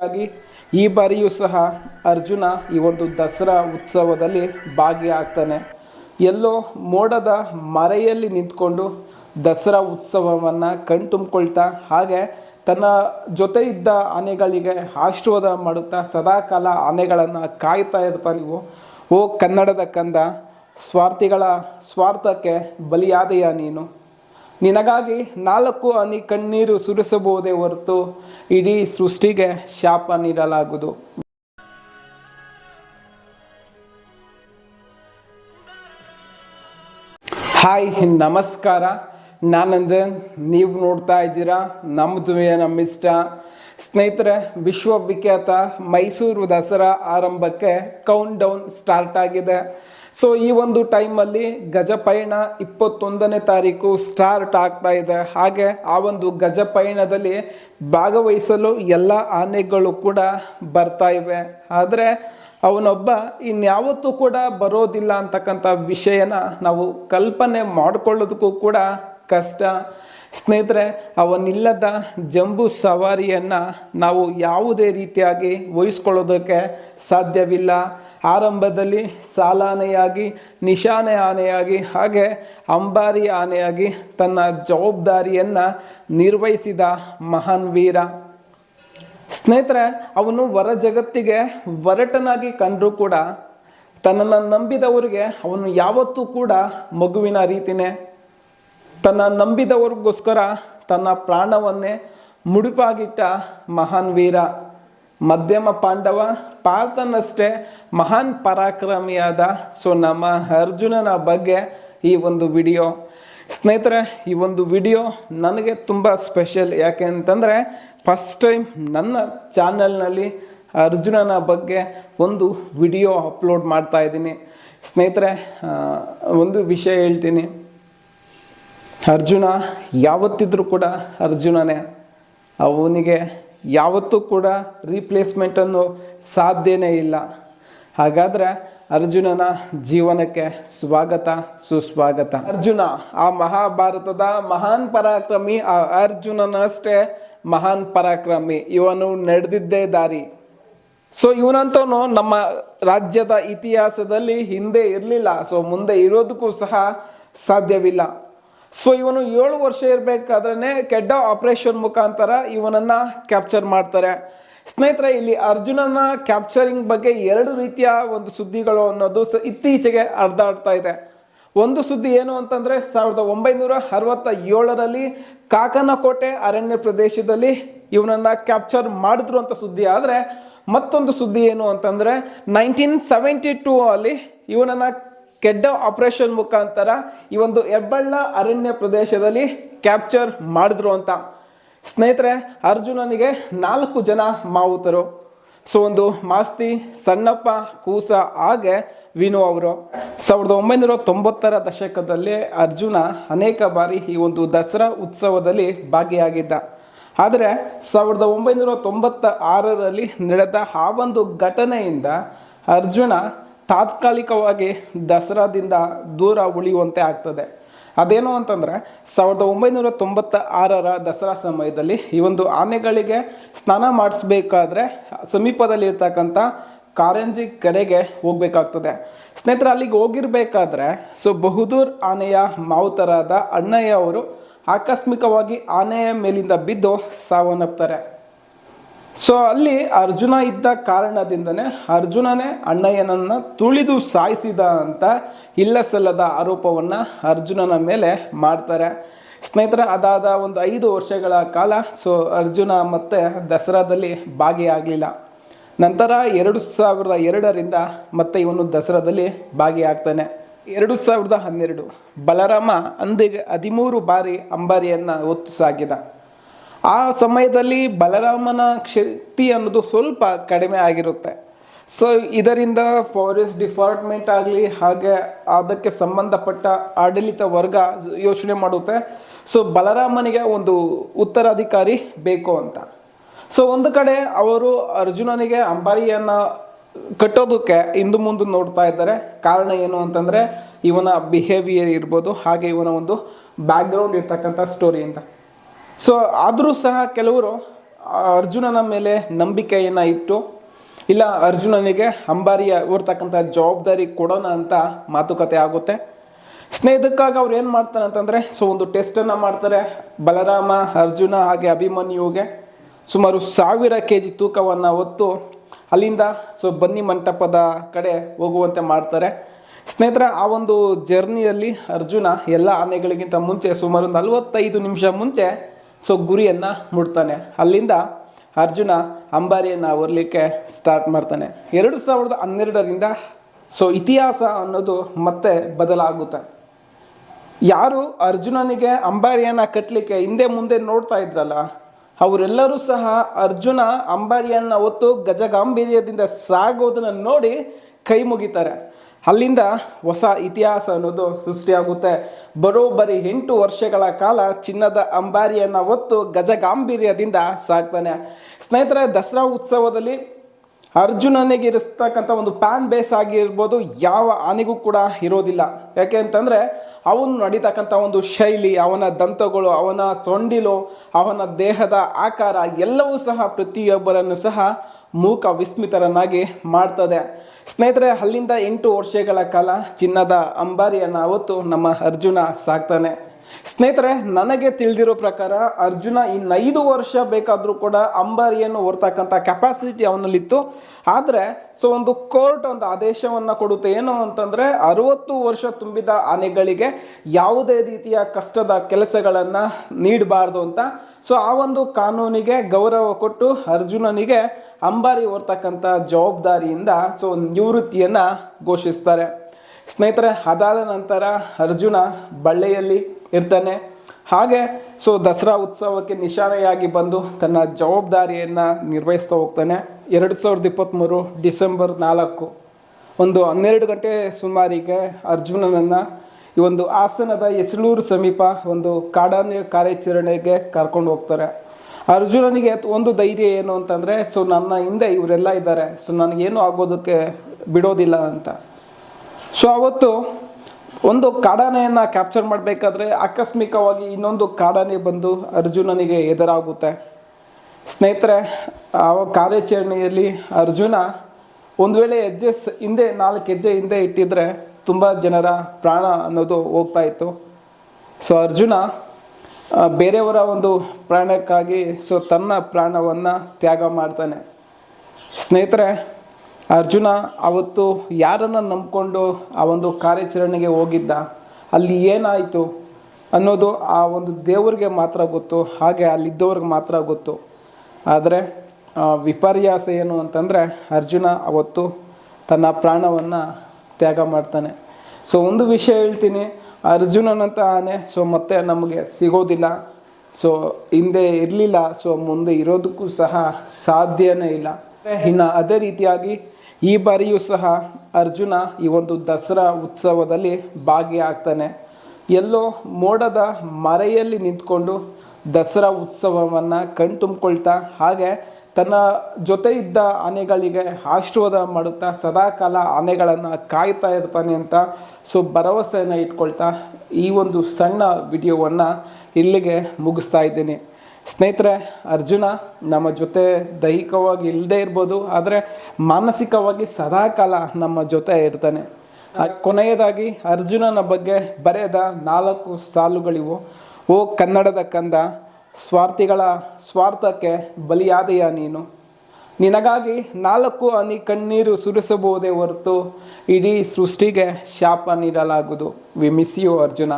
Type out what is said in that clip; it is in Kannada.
ಹಾಗಾಗಿ ಈ ಬಾರಿಯೂ ಸಹ ಅರ್ಜುನ ಈ ಒಂದು ದಸರಾ ಉತ್ಸವದಲ್ಲಿ ಭಾಗಿಯಾಗ್ತಾನೆ. ಎಲ್ಲೋ ಮೋಡದ ಮರೆಯಲ್ಲಿ ನಿಂತ್ಕೊಂಡು ದಸರಾ ಉತ್ಸವವನ್ನು ಕಣ್ತುಂಬಿಕೊಳ್ತಾ, ಹಾಗೆ ತನ್ನ ಜೊತೆ ಇದ್ದ ಆನೆಗಳಿಗೆ ಆಶೀರ್ವಾದ ಮಾಡುತ್ತಾ ಸದಾಕಾಲ ಆನೆಗಳನ್ನು ಕಾಯ್ತಾ ಇರ್ತಾನೆ ನೀವು. ಓ ಕನ್ನಡದ ಕಂದ, ಸ್ವಾರ್ಥಿಗಳ ಸ್ವಾರ್ಥಕ್ಕೆ ಬಲಿಯಾದೆಯಾ ನೀನು? ನಿನಗಾಗಿ ನಾಲ್ಕು ಹನಿ ಕಣ್ಣೀರು ಸುರಿಸಬಹುದೇ ಹೊರತು ಇಡೀ ಸೃಷ್ಟಿಗೆ ಶಾಪ ನೀಡಲಾಗುವುದು. ಹಾಯ್, ನಮಸ್ಕಾರ. ನಾನಂದನ್ ನೀವು ನೋಡ್ತಾ ಇದ್ದೀರಾ ನಮ್ಮದು ನಮ್ಮ ಇಷ್ಟ ಸ್ನೇಹಿತರೆ, ವಿಶ್ವವಿಖ್ಯಾತ ಮೈಸೂರು ದಸರಾ ಆರಂಭಕ್ಕೆ ಕೌಂಟ್ ಡೌನ್ ಸ್ಟಾರ್ಟ್ ಆಗಿದೆ. ಸೊ ಈ ಒಂದು ಟೈಮಲ್ಲಿ ಗಜಪಯಣ ಇಪ್ಪತ್ತೊಂದನೇ ತಾರೀಕು ಸ್ಟಾರ್ಟ್ ಆಗ್ತಾ ಇದೆ. ಹಾಗೆ ಆ ಒಂದು ಗಜಪಯಣದಲ್ಲಿ ಭಾಗವಹಿಸಲು ಎಲ್ಲ ಆನೆಗಳು ಕೂಡ ಬರ್ತಾ ಇವೆ. ಆದರೆ ಅವನೊಬ್ಬ ಇನ್ಯಾವತ್ತೂ ಕೂಡ ಬರೋದಿಲ್ಲ ಅಂತಕ್ಕಂಥ ವಿಷಯನ ನಾವು ಕಲ್ಪನೆ ಮಾಡಿಕೊಳ್ಳೋದಕ್ಕೂ ಕೂಡ ಕಷ್ಟ. ಸ್ನೇಹಿತರೆ, ಅವನಿಲ್ಲದ ಜಂಬು ಸವಾರಿಯನ್ನು ನಾವು ಯಾವುದೇ ರೀತಿಯಾಗಿ ವಹಿಸ್ಕೊಳ್ಳೋದಕ್ಕೆ ಸಾಧ್ಯವಿಲ್ಲ. ಆರಂಭದಲ್ಲಿ ಸಾಲಾನೆಯಾಗಿ, ನಿಶಾನೆ ಆನೆಯಾಗಿ, ಹಾಗೆ ಅಂಬಾರಿ ಆನೆಯಾಗಿ ತನ್ನ ಜವಾಬ್ದಾರಿಯನ್ನು ನಿರ್ವಹಿಸಿದ ಮಹಾನ್ ವೀರ. ಸ್ನೇಹಿತರೆ, ಅವನು ಹೊರ ಜಗತ್ತಿಗೆ ಒರಟನಾಗಿ ಕಂಡರೂ ಕೂಡ ತನ್ನನ್ನು ನಂಬಿದವರಿಗೆ ಅವನು ಯಾವತ್ತೂ ಕೂಡ ಮಗುವಿನ ರೀತಿನೇ. ತನ್ನ ನಂಬಿದವರಿಗೋಸ್ಕರ ತನ್ನ ಪ್ರಾಣವನ್ನೇ ಮುಡುಪಾಗಿಟ್ಟ ಮಹಾನ್ ವೀರ. ಮಧ್ಯಮ ಪಾಂಡವ, ಪಾರ್ಥನಷ್ಟೇ ಮಹಾನ್ ಪರಾಕ್ರಮಿಯಾದ ಸೊ ನಮ್ಮ ಅರ್ಜುನನ ಬಗ್ಗೆ ಈ ಒಂದು ವಿಡಿಯೋ. ಸ್ನೇಹಿತರೆ, ಈ ಒಂದು ವಿಡಿಯೋ ನನಗೆ ತುಂಬ ಸ್ಪೆಷಲ್. ಯಾಕೆ ಅಂತಂದರೆ ಫಸ್ಟ್ ಟೈಮ್ ನನ್ನ ಚಾನಲ್ನಲ್ಲಿ ಅರ್ಜುನನ ಬಗ್ಗೆ ಒಂದು ವಿಡಿಯೋ ಅಪ್ಲೋಡ್ ಮಾಡ್ತಾ ಇದ್ದೀನಿ. ಸ್ನೇಹಿತರೆ ಒಂದು ವಿಷಯ ಹೇಳ್ತೀನಿ. ಅರ್ಜುನ ಯಾವತ್ತಿದ್ರೂ ಕೂಡ ಅರ್ಜುನನೇ. ಅವನಿಗೆ ಯಾವತ್ತೂ ಕೂಡ ರೀಪ್ಲೇಸ್ಮೆಂಟನ್ನು ಸಾಧ್ಯನೇ ಇಲ್ಲ. ಹಾಗಾದರೆ ಅರ್ಜುನನ ಜೀವನಕ್ಕೆ ಸ್ವಾಗತ, ಸುಸ್ವಾಗತ. ಅರ್ಜುನ, ಆ ಮಹಾಭಾರತದ ಮಹಾನ್ ಪರಾಕ್ರಮಿ, ಆ ಅರ್ಜುನನಷ್ಟೇ ಮಹಾನ್ ಪರಾಕ್ರಮಿ. ಇವನು ನಡೆದಿದ್ದೇ ದಾರಿ. ಸೊ ಇವನಂತವನು ನಮ್ಮ ರಾಜ್ಯದ ಇತಿಹಾಸದಲ್ಲಿ ಹಿಂದೆ ಇರಲಿಲ್ಲ. ಸೊ ಮುಂದೆ ಇರೋದಕ್ಕೂ ಸಹ ಸಾಧ್ಯವಿಲ್ಲ. ಸೊ ಇವನು ಏಳು ವರ್ಷ ಇರಬೇಕಾದ್ರೆ ಕೆಡ್ಡ ಆಪರೇಷನ್ ಮುಖಾಂತರ ಇವನನ್ನ ಕ್ಯಾಪ್ಚರ್ ಮಾಡ್ತಾರೆ. ಸ್ನೇಹಿತರೆ, ಇಲ್ಲಿ ಅರ್ಜುನನ ಕ್ಯಾಪ್ಚರಿಂಗ್ ಬಗ್ಗೆ ಎರಡು ರೀತಿಯ ಒಂದು ಸುದ್ದಿಗಳು ಅನ್ನೋದು ಸ ಇತ್ತೀಚೆಗೆ ಹರಿದಾಡ್ತಾ ಇದೆ. ಒಂದು ಸುದ್ದಿ ಏನು ಅಂತಂದ್ರೆ, ಸಾವಿರದ ಒಂಬೈನೂರ ಅರವತ್ತ ಏಳರಲ್ಲಿ ಕಾಕನಕೋಟೆ ಅರಣ್ಯ ಪ್ರದೇಶದಲ್ಲಿ ಇವನನ್ನ ಕ್ಯಾಪ್ಚರ್ ಮಾಡಿದ್ರು ಅಂತ ಸುದ್ದಿ. ಆದರೆ ಮತ್ತೊಂದು ಸುದ್ದಿ ಏನು ಅಂತಂದ್ರೆ ನೈನ್ಟೀನ್ ಸೆವೆಂಟಿ ಟೂ ಅಲ್ಲಿ ಇವನನ್ನ ಕೆಡ್ಡ ಆಪರೇಷನ್ ಮುಖಾಂತರ ಈ ಒಂದು ಹೆಬ್ಬಳ್ಳ ಅರಣ್ಯ ಪ್ರದೇಶದಲ್ಲಿ ಕ್ಯಾಪ್ಚರ್ ಮಾಡಿದ್ರು ಅಂತ. ಸ್ನೇಹಿತರೆ, ಅರ್ಜುನನಿಗೆ ನಾಲ್ಕು ಜನ ಮಾವುತರು. ಸೊ ಒಂದು ಮಾಸ್ತಿ, ಸಣ್ಣಪ್ಪ, ಕೂಸ, ಹಾಗೆ ವಿನು ಅವರು. ಸಾವಿರದ ಒಂಬೈನೂರ ತೊಂಬತ್ತರ ದಶಕದಲ್ಲಿ ಅರ್ಜುನ ಅನೇಕ ಬಾರಿ ಈ ಒಂದು ದಸರಾ ಉತ್ಸವದಲ್ಲಿ ಭಾಗಿಯಾಗಿದ್ದ. ಆದರೆ, ಸಾವಿರದ ಒಂಬೈನೂರ ತೊಂಬತ್ತ ಆರರಲ್ಲಿ ನಡೆದ ಆ ಒಂದು ಘಟನೆಯಿಂದ ಅರ್ಜುನ ತಾತ್ಕಾಲಿಕವಾಗಿ ದಸರಾದಿಂದ ದೂರ ಉಳಿಯುವಂತೆ ಆಗ್ತದೆ. ಅದೇನು ಅಂತಂದರೆ, ಸಾವಿರದ ಒಂಬೈನೂರ ತೊಂಬತ್ತ ಆರರ ದಸರಾ ಸಮಯದಲ್ಲಿ ಈ ಒಂದು ಆನೆಗಳಿಗೆ ಸ್ನಾನ ಮಾಡಿಸ್ಬೇಕಾದ್ರೆ ಸಮೀಪದಲ್ಲಿರ್ತಕ್ಕಂಥ ಕಾರಂಜಿ ಕೆರೆಗೆ ಹೋಗಬೇಕಾಗ್ತದೆ. ಸ್ನೇಹಿತರೆ, ಅಲ್ಲಿಗೆ ಹೋಗಿರ್ಬೇಕಾದ್ರೆ, ಸೊ ಬಹುದೂರ್ ಆನೆಯ ಮಾವುತರಾದ ಅಣ್ಣಯ್ಯ ಅವರು ಆಕಸ್ಮಿಕವಾಗಿ ಆನೆಯ ಮೇಲಿಂದ ಬಿದ್ದು ಸಾವನ್ನಪ್ತಾರೆ. ಸೊ ಅಲ್ಲಿ ಅರ್ಜುನ ಇದ್ದ ಕಾರಣದಿಂದನೇ ಅರ್ಜುನನೇ ಅಣ್ಣಯ್ಯನನ್ನ ತುಳಿದು ಸಾಯಿಸಿದ ಅಂತ ಇಲ್ಲ ಸಲ್ಲದ ಆರೋಪವನ್ನು ಅರ್ಜುನನ ಮೇಲೆ ಮಾಡ್ತಾರೆ. ಸ್ನೇಹಿತರ, ಅದಾದ ಒಂದು ಐದು ವರ್ಷಗಳ ಕಾಲ ಸೊ, ಅರ್ಜುನ ಮತ್ತೆ ದಸರಾದಲ್ಲಿ ಭಾಗಿಯಾಗಲಿಲ್ಲ. ನಂತರ ಎರಡು ಸಾವಿರದ ಎರಡರಿಂದ ಮತ್ತೆ ಇವನು ದಸರಾದಲ್ಲಿ ಭಾಗಿಯಾಗ್ತಾನೆ. ಎರಡು ಸಾವಿರದ ಹನ್ನೆರಡು ಬಲರಾಮ ಅಂದಿಗೆ ಹದಿಮೂರು ಬಾರಿ ಅಂಬಾರಿಯನ್ನು ಒತ್ತು ಸಾಗಿದ. ಆ ಸಮಯದಲ್ಲಿ ಬಲರಾಮನ ಶಕ್ತಿ ಅನ್ನೋದು ಸ್ವಲ್ಪ ಕಡಿಮೆ ಆಗಿರುತ್ತೆ. ಸೊ ಇದರಿಂದ ಫಾರೆಸ್ಟ್ ಡಿಪಾರ್ಟ್ಮೆಂಟ್ ಆಗಲಿ ಹಾಗೆ ಅದಕ್ಕೆ ಸಂಬಂಧಪಟ್ಟ ಆಡಳಿತ ವರ್ಗ ಯೋಚನೆ ಮಾಡುತ್ತೆ. ಸೊ ಬಲರಾಮನಿಗೆ ಒಂದು ಉತ್ತರಾಧಿಕಾರಿ ಬೇಕು ಅಂತ. ಸೊ ಒಂದು ಕಡೆ ಅವರು ಅರ್ಜುನನಿಗೆ ಅಂಬಾರಿಯನ್ನು ಕಟ್ಟೋದಕ್ಕೆ ಇಂದು ಮುಂದೆ ನೋಡ್ತಾ ಇದ್ದಾರೆ. ಕಾರಣ ಏನು ಅಂತಂದರೆ, ಇವನ ಬಿಹೇವಿಯರ್ ಇರ್ಬೋದು, ಹಾಗೆ ಇವನ ಒಂದು ಬ್ಯಾಕ್ಗ್ರೌಂಡ್ ಇರ್ತಕ್ಕಂಥ ಸ್ಟೋರಿ ಅಂತ. ಸೊ ಆದರೂ ಸಹ ಕೆಲವರು ಅರ್ಜುನನ ಮೇಲೆ ನಂಬಿಕೆಯನ್ನು ಇಟ್ಟು, ಇಲ್ಲ ಅರ್ಜುನನಿಗೆ ಅಂಬಾರಿಯ ಓರ್ತಕ್ಕಂಥ ಜವಾಬ್ದಾರಿ ಕೊಡೋಣ ಅಂತ ಮಾತುಕತೆ ಆಗುತ್ತೆ. ಸ್ನೇಹಿತಕ್ಕಾಗಿ ಅವ್ರು ಏನು ಮಾಡ್ತಾರೆ ಅಂತಂದರೆ ಸೊ ಒಂದು ಟೆಸ್ಟನ್ನು ಮಾಡ್ತಾರೆ ಬಲರಾಮ, ಅರ್ಜುನ ಹಾಗೆ ಅಭಿಮನ್ಯುಗೆ. ಸುಮಾರು ಸಾವಿರ ಕೆ ಜಿ ತೂಕವನ್ನು ಹೊತ್ತು ಅಲ್ಲಿಂದ ಸೊ ಬನ್ನಿ ಮಂಟಪದ ಕಡೆ ಹೋಗುವಂತೆ ಮಾಡ್ತಾರೆ. ಸ್ನೇಹಿತರ, ಆ ಒಂದು ಜರ್ನಿಯಲ್ಲಿ ಅರ್ಜುನ ಎಲ್ಲ ಆನೆಗಳಿಗಿಂತ ಮುಂಚೆ ಸುಮಾರು ನಲವತ್ತೈದು ನಿಮಿಷ ಮುಂಚೆ ಸೊ ಗುರಿಯನ್ನು ಮುಟ್ತಾನೆ. ಅಲ್ಲಿಂದ ಅರ್ಜುನ ಅಂಬಾರಿಯನ್ನು ಹೊರಲಿಕ್ಕೆ ಸ್ಟಾರ್ಟ್ ಮಾಡ್ತಾನೆ. ಎರಡು ಸಾವಿರದ ಹನ್ನೆರಡರಿಂದ ಸೊ ಇತಿಹಾಸ ಅನ್ನೋದು ಮತ್ತೆ ಬದಲಾಗುತ್ತೆ. ಯಾರು ಅರ್ಜುನನಿಗೆ ಅಂಬಾರಿಯನ್ನು ಕಟ್ಟಲಿಕ್ಕೆ ಹಿಂದೆ ಮುಂದೆ ನೋಡ್ತಾ ಇದ್ರಲ್ಲ, ಅವರೆಲ್ಲರೂ ಸಹ ಅರ್ಜುನ ಅಂಬಾರಿಯನ್ನು ಹೊತ್ತು ಗಜಗಾಂಭೀರ್ಯದಿಂದ ಸಾಗೋದನ್ನು ನೋಡಿ ಕೈ ಮುಗಿತಾರೆ. ಅಲ್ಲಿಂದ ಹೊಸ ಇತಿಹಾಸ ಅನ್ನೋದು ಸೃಷ್ಟಿಯಾಗುತ್ತೆ. ಬರೋಬ್ಬರಿ ಎಂಟು ವರ್ಷಗಳ ಕಾಲ ಚಿನ್ನದ ಅಂಬಾರಿಯನ್ನು ಹೊತ್ತು ಗಜಗಾಂಭೀರ್ಯದಿಂದ ಸಾಕ್ತಾನೆ. ಸ್ನೇಹಿತರೆ, ದಸರಾ ಉತ್ಸವದಲ್ಲಿ ಅರ್ಜುನನಿಗೆ ಇರಿಸ್ತಕ್ಕಂಥ ಒಂದು ಪ್ಯಾನ್ ಬೇಸ್ ಆಗಿರ್ಬೋದು ಯಾವ ಆನೆಗೂ ಕೂಡ ಇರೋದಿಲ್ಲ. ಯಾಕೆ ಅಂತಂದರೆ, ಅವನು ನಡೀತಕ್ಕಂಥ ಒಂದು ಶೈಲಿ, ಅವನ ದಂತಗಳು, ಅವನ ಸೊಂಡಿಲು, ಅವನ ದೇಹದ ಆಕಾರ ಎಲ್ಲವೂ ಸಹ ಪ್ರತಿಯೊಬ್ಬರನ್ನು ಸಹ ಮೂಕ ವಿಸ್ಮಿತರನ್ನಾಗಿ ಮಾಡ್ತದೆ. ಸ್ನೇಹಿತರೆ ಅಲ್ಲಿಂದ ಎಂಟು ವರ್ಷಗಳ ಕಾಲ ಚಿನ್ನದ ಅಂಬಾರಿಯನ್ನು ಅವತ್ತು ನಮ್ಮ ಅರ್ಜುನ ಸಾಕ್ತಾನೆ. ಸ್ನೇಹಿತರೆ, ನನಗೆ ತಿಳಿದಿರೋ ಪ್ರಕಾರ ಅರ್ಜುನ ಇನ್ನೈದು ವರ್ಷ ಬೇಕಾದರೂ ಕೂಡ ಅಂಬಾರಿಯನ್ನು ಹೊರ್ತಕ್ಕಂಥ ಕೆಪಾಸಿಟಿ ಅವನಲ್ಲಿತ್ತು. ಆದರೆ, ಸೊ ಒಂದು ಕೋರ್ಟ್ ಒಂದು ಆದೇಶವನ್ನು ಕೊಡುತ್ತೆ ಏನು ಅಂತಂದರೆ ಅರುವತ್ತು ವರ್ಷ ತುಂಬಿದ ಆನೆಗಳಿಗೆ ಯಾವುದೇ ರೀತಿಯ ಕಷ್ಟದ ಕೆಲಸಗಳನ್ನು ನೀಡಬಾರ್ದು ಅಂತ. ಸೊ ಆ ಒಂದು ಕಾನೂನಿಗೆ ಗೌರವ ಕೊಟ್ಟು ಅರ್ಜುನನಿಗೆ ಅಂಬಾರಿ ಹೊರ್ತಕ್ಕಂಥ ಜವಾಬ್ದಾರಿಯಿಂದ ಸೊ ನಿವೃತ್ತಿಯನ್ನು ಘೋಷಿಸ್ತಾರೆ. ಸ್ನೇಹಿತರೆ, ಅದಾದ ನಂತರ ಅರ್ಜುನ ಬಳ್ಳೆಯಲ್ಲಿ ಇರ್ತಾನೆ. ಹಾಗೆ ಸೊ ದಸರಾ ಉತ್ಸವಕ್ಕೆ ನಿಶಾನೆಯಾಗಿ ಬಂದು ತನ್ನ ಜವಾಬ್ದಾರಿಯನ್ನು ನಿರ್ವಹಿಸ್ತಾ ಹೋಗ್ತಾನೆ. ಎರಡು ಸಾವಿರದ ಇಪ್ಪತ್ತ್ಮೂರು ಡಿಸೆಂಬರ್ ನಾಲ್ಕು, ಒಂದು ಹನ್ನೆರಡು ಗಂಟೆ ಸುಮಾರಿಗೆ ಅರ್ಜುನನನ್ನು ಈ ಒಂದು ಹಾಸನದ ಎಸಳೂರು ಸಮೀಪ ಒಂದು ಕಾಡಾನೆ ಕಾರ್ಯಾಚರಣೆಗೆ ಕರ್ಕೊಂಡು ಹೋಗ್ತಾರೆ. ಅರ್ಜುನನಿಗೆ ಒಂದು ಧೈರ್ಯ ಏನು ಅಂತಂದರೆ ಸೊ ನನ್ನ ಹಿಂದೆ ಇವರೆಲ್ಲ ಇದ್ದಾರೆ ಸೊ ನನಗೇನು ಆಗೋದಕ್ಕೆ ಬಿಡೋದಿಲ್ಲ ಅಂತ. ಸೊ ಅವತ್ತು ಒಂದು ಕಾಡಾನೆಯನ್ನು ಕ್ಯಾಪ್ಚರ್ ಮಾಡಬೇಕಾದ್ರೆ ಆಕಸ್ಮಿಕವಾಗಿ ಇನ್ನೊಂದು ಕಾಡಾನೆ ಬಂದು ಅರ್ಜುನನಿಗೆ ಎದುರಾಗುತ್ತೆ. ಸ್ನೇಹಿತರೆ, ಆ ಕಾರ್ಯಾಚರಣೆಯಲ್ಲಿ ಅರ್ಜುನ ಒಂದು ವೇಳೆ ಹೆಜ್ಜೆ ಹಿಂದೆ, ನಾಲ್ಕು ಹೆಜ್ಜೆ ಹಿಂದೆ ಇಟ್ಟಿದ್ರೆ ತುಂಬ ಜನರ ಪ್ರಾಣ ಅನ್ನೋದು ಹೋಗ್ತಾ ಇತ್ತು. ಸೊ ಅರ್ಜುನ ಬೇರೆಯವರ ಒಂದು ಪ್ರಾಣಕ್ಕಾಗಿ ಸೊ ತನ್ನ ಪ್ರಾಣವನ್ನು ತ್ಯಾಗ ಮಾಡ್ತಾನೆ. ಸ್ನೇಹಿತರೆ ಅರ್ಜುನ ಅವತ್ತು ಯಾರನ್ನು ನಂಬಿಕೊಂಡು ಆ ಒಂದು ಕಾರ್ಯಾಚರಣೆಗೆ ಹೋಗಿದ್ದ? ಅಲ್ಲಿ ಏನಾಯಿತು ಅನ್ನೋದು ಆ ಒಂದು ದೇವರಿಗೆ ಮಾತ್ರ ಗೊತ್ತು, ಹಾಗೆ ಅಲ್ಲಿದ್ದವ್ರಿಗೆ ಮಾತ್ರ ಗೊತ್ತು. ಆದರೆ ವಿಪರ್ಯಾಸ ಏನು ಅಂತಂದರೆ ಅರ್ಜುನ ಅವತ್ತು ತನ್ನ ಪ್ರಾಣವನ್ನು ತ್ಯಾಗ ಮಾಡ್ತಾನೆ. ಸೊ, ಒಂದು ವಿಷಯ ಹೇಳ್ತೀನಿ ಅರ್ಜುನನಂತ ಆನೆ ಸೊ, ಮತ್ತೆ ನಮಗೆ ಸಿಗೋದಿಲ್ಲ. ಸೊ, ಹಿಂದೆ ಇರಲಿಲ್ಲ, ಸೊ, ಮುಂದೆ ಇರೋದಕ್ಕೂ ಸಹ ಸಾಧ್ಯನೇ ಇಲ್ಲ. ಇನ್ನು ಅದೇ ರೀತಿಯಾಗಿ ಈ ಬಾರಿಯೂ ಸಹ ಅರ್ಜುನ ಈ ಒಂದು ದಸರಾ ಉತ್ಸವದಲ್ಲಿ ಭಾಗಿಯಾಗ್ತಾನೆ. ಎಲ್ಲೋ ಮೋಡದ ಮರೆಯಲ್ಲಿ ನಿಂತ್ಕೊಂಡು ದಸರಾ ಉತ್ಸವವನ್ನು ಕಣ್ತುಂಬಿಕೊಳ್ತಾ, ಹಾಗೆ ತನ್ನ ಜೊತೆ ಇದ್ದ ಆನೆಗಳಿಗೆ ಆಶೀರ್ವಾದ ಮಾಡುತ್ತಾ, ಸದಾಕಾಲ ಆನೆಗಳನ್ನು ಕಾಯ್ತಾ ಇರ್ತಾನೆ ಅಂತ ಸೊ ಭರವಸೆಯನ್ನು ಇಟ್ಕೊಳ್ತಾ ಈ ಒಂದು ಸಣ್ಣ ವಿಡಿಯೋವನ್ನು ಇಲ್ಲಿಗೆ ಮುಗಿಸ್ತಾ ಇದ್ದೀನಿ. ಸ್ನೇಹಿತರೆ, ಅರ್ಜುನ ನಮ್ಮ ಜೊತೆ ದೈಹಿಕವಾಗಿ ಇಲ್ಲದೆ ಇರ್ಬೋದು, ಆದರೆ ಮಾನಸಿಕವಾಗಿ ಸದಾಕಾಲ ನಮ್ಮ ಜೊತೆ ಇರ್ತಾನೆ. ಕೊನೆಯದಾಗಿ ಅರ್ಜುನನ ಬಗ್ಗೆ ಬರೆದ ನಾಲ್ಕು ಸಾಲುಗಳಿವು. ಓ ಕನ್ನಡದ ಕಂದ, ಸ್ವಾರ್ಥಿಗಳ ಸ್ವಾರ್ಥಕ್ಕೆ ಬಲಿಯಾದೆಯ ನೀನು? ನಿನಗಾಗಿ ನಾಲ್ಕು ಅನಿ ಕಣ್ಣೀರು ಸುರಿಸಬಹುದೇ ಹೊರತು ಇಡೀ ಸೃಷ್ಟಿಗೆ ಶಾಪ ನೀಡಲಾಗುವುದು. We miss you Arjuna.